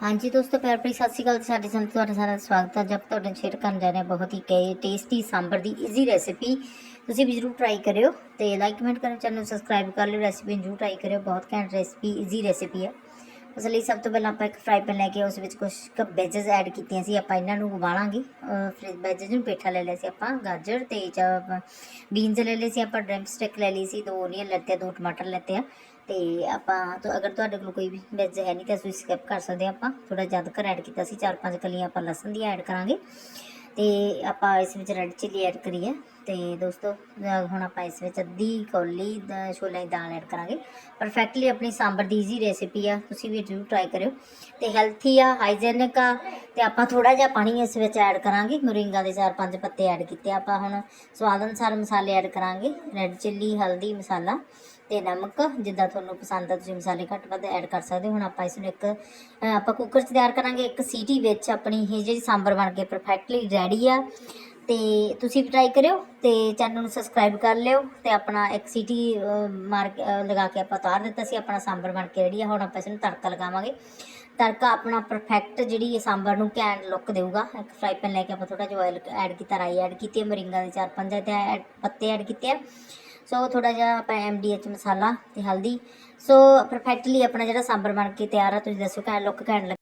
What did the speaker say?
ਹਾਂਜੀ ਦੋਸਤੋ, ਪਿਆਰ ਭਰੀ ਸਤਿ ਸ਼੍ਰੀ ਅਕਾਲ ਤੇ ਸਾਡੇ ਸੰਤ ਤੁਹਾਡਾ ਸਾਰਾ ਸਵਾਗਤ ਹੈ। ਜਬ ਤੁਹਾਡੇ ਸ਼ੇਅਰ ਕਰਨ ਜਾ ਰਹੇ ਹਾਂ ਬਹੁਤ ਹੀ ਕਈ ਟੇਸਟੀ ਸਾਂਬਰ ਦੀ ਈਜ਼ੀ ਰੈਸਿਪੀ ਤੁਸੀਂ ਵੀ ਜਰੂਰ ਟਰਾਈ ਕਰਿਓ ਤੇ ਲਾਈਕ ਕਮੈਂਟ ਕਰੋ ਚੈਨਲ ਨੂੰ ਸਬਸਕ੍ਰਾਈਬ ਕਰ ਲਿਓ। ਰੈਸਿਪੀ ਨੂੰ ਜਰੂਰ ਟਰਾਈ ਕਰਿਓ। ਬਹੁਤ ਘੈਂਟ ਰੈਸਿਪੀ ਈਜ਼ੀ ਰੈਸਿਪੀ ਹੈ। ਉਸ ਲਈ ਸਭ ਤੋਂ ਪਹਿਲਾਂ ਆਪਾਂ ਇੱਕ ਫਰਾਈ ਪੈਨ ਲੈ ਕੇ ਉਸ ਵਿੱਚ ਕੁਝ ਕ ਵੈਜਸ ਐਡ ਕੀਤੀਆਂ ਸੀ, ਆਪਾਂ ਇਹਨਾਂ ਨੂੰ ਉਬਾਲਾਂਗੇ। ਫਿਰ ਵੈਜਸ ਨੂੰ ਪੇਠਾ ਲੈ ਲਿਆ ਸੀ ਆਪਾਂ, ਗਾਜਰ ਤੇ ਬੀਨਸ ਲੈ ਲਏ ਸੀ ਆਪਾਂ, ਡਰਮ ਸਟਿਕ ਲੈ ਲਈ ਸੀ, ਦੋ ਓਨੀਅਨ ਲੈਤੇ ਆ, ਦੋ ਟਮਾਟਰ ਲੈਤੇ ਆ। ਤੇ ਆਪਾਂ ਤਾਂ, ਅਗਰ ਤੁਹਾਡੇ ਕੋਲ ਕੋਈ ਵੀ ਵੈਜ ਹੈ ਨਹੀਂ ਤਾਂ ਤੁਸੀਂ ਸਕਿਪ ਕਰ ਸਕਦੇ ਆ ਆਪਾਂ। ਥੋੜਾ ਜ਼ਿਆਦਾ ਕਰ ਐਡ ਕੀਤਾ ਸੀ, ਚਾਰ ਪੰਜ ਕਲੀਆਂ ਆਪਾਂ ਲਸਣ ਦੀ ਐਡ ਕਰਾਂਗੇ। ਤੇ ਆਪਾਂ ਇਸ ਵਿੱਚ ਰੈੱਡ ਚਿੱਲੀ ਐਡ ਕਰੀਏ। ਹੈ ਤੇ ਦੋਸਤੋ ਹੁਣ ਆਪਾਂ ਇਸ ਵਿੱਚ ਅੱਧੀ ਕੌਲੀ ਦਾ ਛੋਲਿਆਂ ਦੀ ਦਾਲ ਐਡ ਕਰਾਂਗੇ। ਪਰਫੈਕਟਲੀ ਆਪਣੀ ਸਾਂਬਰ ਦੀ ਈਜ਼ੀ ਰੈਸਿਪੀ ਆ, ਤੁਸੀਂ ਵੀ ਜ਼ਰੂਰ ਟਰਾਈ ਕਰਿਓ। ਤੇ ਹੈਲਥੀ ਆ ਹਾਈਜੈਨਿਕ ਆ ਤੇ ਆਪਾਂ ਥੋੜਾ ਜਿਹਾ ਪਾਣੀ ਇਸ ਵਿੱਚ ਐਡ ਕਰਾਂਗੇ, ਮੁਰਿੰਗਾ ਦੇ ਚਾਰ ਪੰਜ ਪੱਤੇ ਐਡ ਕੀਤੇ। ਆਪਾਂ ਹੁਣ ਸਵਾਦ ਅਨੁਸਾਰ ਮਸਾਲੇ ਐਡ ਕਰਾਂਗੇ ਰੈੱਡ ਚਿੱਲੀ ਹਲਦੀ, ਮਸਾਲਾ ਤੇ ਨਮਕ, ਜਿੱਦਾਂ ਤੁਹਾਨੂੰ ਪਸੰਦ ਆ, ਤੁਸੀਂ ਮਸਾਲੇ ਘੱਟ ਵੱਧ ਐਡ ਕਰ ਸਕਦੇ ਹੋ। ਹੁਣ ਆਪਾਂ ਇਸ ਨੂੰ ਇੱਕ ਆਪਾਂ ਕੁੱਕਰ 'ਚ ਤਿਆਰ ਕਰਾਂਗੇ ਇੱਕ ਸੀਟੀ ਵਿੱਚ। ਆਪਣੀ ਇਹ ਜਿਹੜੀ ਸਾਂਬਰ ਬਣ ਕੇ ਪਰਫੈਕਟਲੀ ਰੈਡੀ ਆ। ਤੇ ਤੁਸੀਂ ਵੀ ਟਰਾਈ ਕਰਿਓ ਤੇ ਚੈਨਲ ਨੂੰ ਸਬਸਕ੍ਰਾਈਬ ਕਰ ਲਿਓ ਤੇ ਆਪਣਾ ਇੱਕ ਸੀਟੀ ਅ, ਮਾਰ ਲਗਾ ਕੇ ਆਪਾਂ ਉਤਾਰ ਦਿੱਤਾ ਸੀ ਆਪਣਾ ਸਾਂਬਰ ਬਣ ਕੇ ਰੈਡੀ ਆ। ਹੁਣ ਆਪਾਂ ਇਸ ਨੂੰ ਤੜਕਾ ਲਗਾਵਾਂਗੇ। ਤੜਕਾ ਆਪਣਾ ਪਰਫੈਕਟ ਜਿਹੜੀ ਇਹ ਸਾਂਬਰ ਨੂੰ ਘੈਂਟ ਲੁੱਕ ਦੇਊਗਾ। ਇੱਕ ਫਰਾਈ ਪੈਨ ਲੈ ਕੇ ਆਪਾਂ ਥੋੜਾ ਜਿਹਾ ਆਇਲ ਐਡ ਕੀਤਾ ਰਾਈ ਐਡ ਕੀਤੀ ਹੈ ਮਰਿੰਗਾ ਦੇ ਚਾਰ ਪੰਜ ਤੇ ਐਡ- ਪੱਤੇ ਐਡ ਕੀਤੇ ਆ। ਸੋ ਥੋੜਾ ਜਿਹਾ ਆਪਾਂ ਐਮਡੀਐਚ ਮਸਾਲਾ ਤੇ ਹਲਦੀ। ਸੋ ਪਰਫੈਕਟਲੀ ਆਪਣਾ ਜਿਹੜਾ ਸਾਂਬਰ ਬਣ ਕੇ ਤਿਆਰ ਆ ਤੁਸੀਂ ਦੱਸੋ ਘੈਂਟ ਲੁੱਕ ਘੈਂਟ ਲੱਗ-